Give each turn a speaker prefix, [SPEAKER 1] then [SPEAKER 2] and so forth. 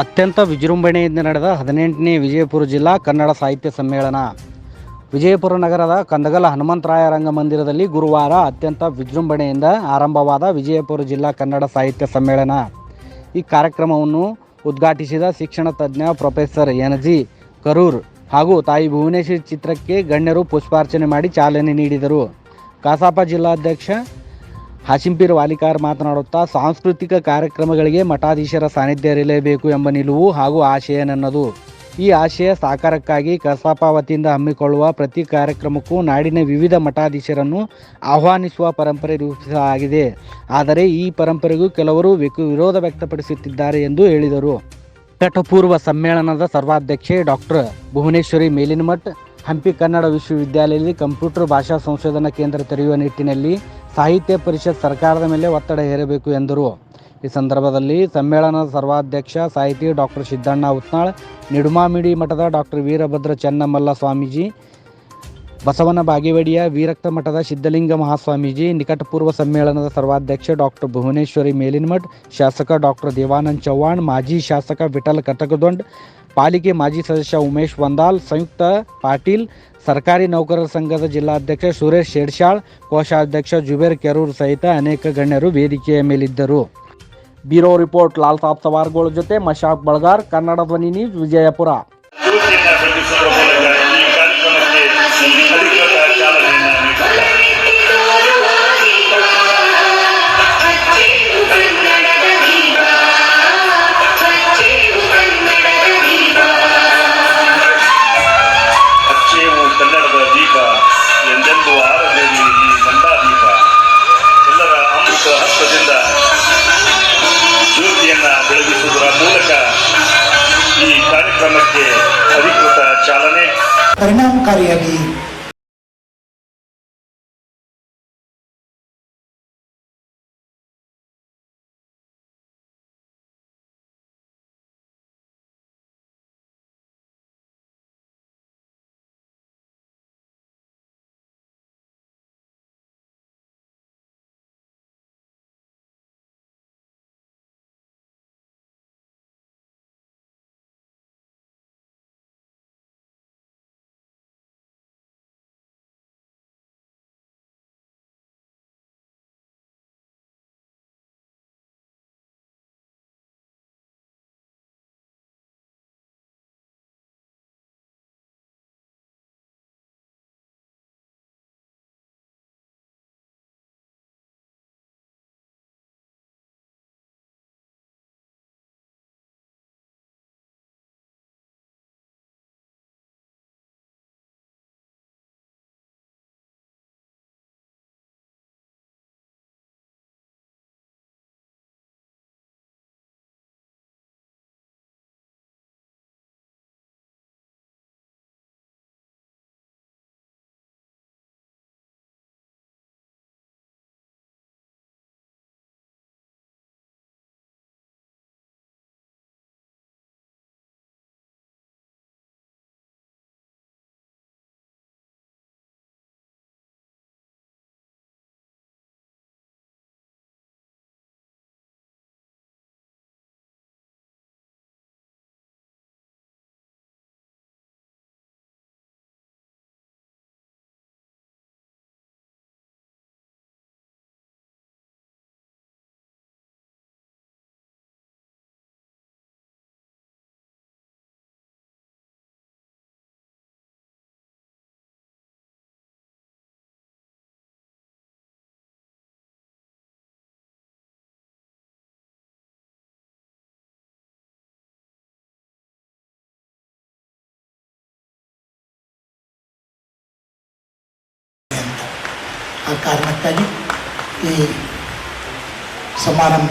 [SPEAKER 1] ಅತ್ಯಂತ ವಿಜೃಂಭಣೆಯಿಂದ ನಡೆದ ಹದಿನೆಂಟನೇ ವಿಜಯಪುರ ಜಿಲ್ಲಾ ಕನ್ನಡ ಸಾಹಿತ್ಯ ಸಮ್ಮೇಳನ. ವಿಜಯಪುರ ನಗರದ ಕಂದಗಲ ಹನುಮಂತರಾಯ ರಂಗಮಂದಿರದಲ್ಲಿ ಗುರುವಾರ ಅತ್ಯಂತ ವಿಜೃಂಭಣೆಯಿಂದ ಆರಂಭವಾದ ವಿಜಯಪುರ ಜಿಲ್ಲಾ ಕನ್ನಡ ಸಾಹಿತ್ಯ ಸಮ್ಮೇಳನ. ಈ ಕಾರ್ಯಕ್ರಮವನ್ನು ಉದ್ಘಾಟಿಸಿದ ಶಿಕ್ಷಣ ತಜ್ಞ ಪ್ರೊಫೆಸರ್ ಎನ್ ಜಿ ಕರೂರ್ ಹಾಗೂ ತಾಯಿ ಭುವನೇಶ್ವರಿ ಚಿತ್ರಕ್ಕೆ ಗಣ್ಯರು ಪುಷ್ಪಾರ್ಚನೆ ಮಾಡಿ ಚಾಲನೆ ನೀಡಿದರು. ಕಸಾಪ ಜಿಲ್ಲಾಧ್ಯಕ್ಷ ಹಾಶಿಂಪೀರ್ ವಾಲಿಕಾರ್ ಮಾತನಾಡುತ್ತಾ, ಸಾಂಸ್ಕೃತಿಕ ಕಾರ್ಯಕ್ರಮಗಳಿಗೆ ಮಠಾಧೀಶರ ಸಾನ್ನಿಧ್ಯ ಇರಲೇಬೇಕು ಎಂಬ ನಿಲುವು ಹಾಗೂ ಆಶಯ ನನ್ನದು. ಈ ಆಶಯ ಸಾಕಾರಕ್ಕಾಗಿ ಕಸಾಪ ವತಿಯಿಂದ ಹಮ್ಮಿಕೊಳ್ಳುವ ಪ್ರತಿ ಕಾರ್ಯಕ್ರಮಕ್ಕೂ ನಾಡಿನ ವಿವಿಧ ಮಠಾಧೀಶರನ್ನು ಆಹ್ವಾನಿಸುವ ಪರಂಪರೆ ರೂಪಿಸಲಾಗಿದೆ ಆದರೆ ಈ ಪರಂಪರೆಗೂ ಕೆಲವರು ವಿರೋಧ ವ್ಯಕ್ತಪಡಿಸುತ್ತಿದ್ದಾರೆ ಎಂದು ಹೇಳಿದರು. ಘಟಪೂರ್ವ ಸಮ್ಮೇಳನದ ಸರ್ವಾಧ್ಯಕ್ಷೆ ಡಾಕ್ಟರ್ ಭುವನೇಶ್ವರಿ ಮೇಲಿನಮಠ್, ಹಂಪಿ ಕನ್ನಡ ವಿಶ್ವವಿದ್ಯಾಲಯದಲ್ಲಿ ಕಂಪ್ಯೂಟರ್ ಭಾಷಾ ಸಂಶೋಧನಾ ಕೇಂದ್ರ ತೆರೆಯುವ ನಿಟ್ಟಿನಲ್ಲಿ ಸಾಹಿತ್ಯ ಪರಿಷತ್ ಸರ್ಕಾರದ ಮೇಲೆ ಒತ್ತಡ ಹೇರಬೇಕು ಎಂದರು. ಈ ಸಂದರ್ಭದಲ್ಲಿ ಸಮ್ಮೇಳನದ ಸರ್ವಾಧ್ಯಕ್ಷ ಸಾಹಿತಿ ಡಾಕ್ಟರ್ ಸಿದ್ದಣ್ಣ ಉತ್ನಾಳ್ ನಿಡುಮಾಮಿಡಿ ಮಠದ ಡಾಕ್ಟರ್ ವೀರಭದ್ರ ಚೆನ್ನಮಲ್ಲ ಸ್ವಾಮೀಜಿ, ಬಸವನ ಬಾಗಿವಡಿಯ ವೀರಕ್ತ ಮಠದ ಸಿದ್ಧಲಿಂಗ ಮಹಾಸ್ವಾಮೀಜಿ, ನಿಕಟಪೂರ್ವ ಸಮ್ಮೇಳನದ ಸರ್ವಾಧ್ಯಕ್ಷ ಡಾಕ್ಟರ್ ಭುವನೇಶ್ವರಿ ಮೇಲಿನಮಠ್, ಶಾಸಕ ಡಾಕ್ಟರ್ ದೇವಾನಂದ್ ಚೌಹಾಣ್, ಮಾಜಿ ಶಾಸಕ ವಿಠಲ್ ಕಟಕದೊಂಡ್ ಪಾಲಿಕೆ ಮಾಜಿ ಸದಸ್ಯ ಉಮೇಶ್ ವಂದಾಲ್, ಸಂಯುಕ್ತ ಪಾಟೀಲ್, ಸರ್ಕಾರಿ ನೌಕರರ ಸಂಘದ ಜಿಲ್ಲಾಧ್ಯಕ್ಷ ಸುರೇಶ್ ಶೇಡ್ಶಾಳ್, ಕೋಶಾಧ್ಯಕ್ಷ ಜುಬೇರ್ ಕೆರೂರ್ ಸಹಿತ ಅನೇಕ ಗಣ್ಯರು ವೇದಿಕೆಯ ಮೇಲಿದ್ದರು. ಬ್ಯೂರೋ ರಿಪೋರ್ಟ್, ಲಾಲ್ ಸಾಬ್ ಸವಾರ್ಗಳ ಜೊತೆ ಮಶಾಕ್ ಬಳಗಾರ್ ಕನ್ನಡ ಧ್ವನಿ ನ್ಯೂಸ್, ವಿಜಯಪುರ.
[SPEAKER 2] ಪರಿಣಾಮಕಾರಿಯಾಗಿ ಆ ಕಾರಣಕ್ಕಾಗಿ ಈ ಸಮಾರಂಭ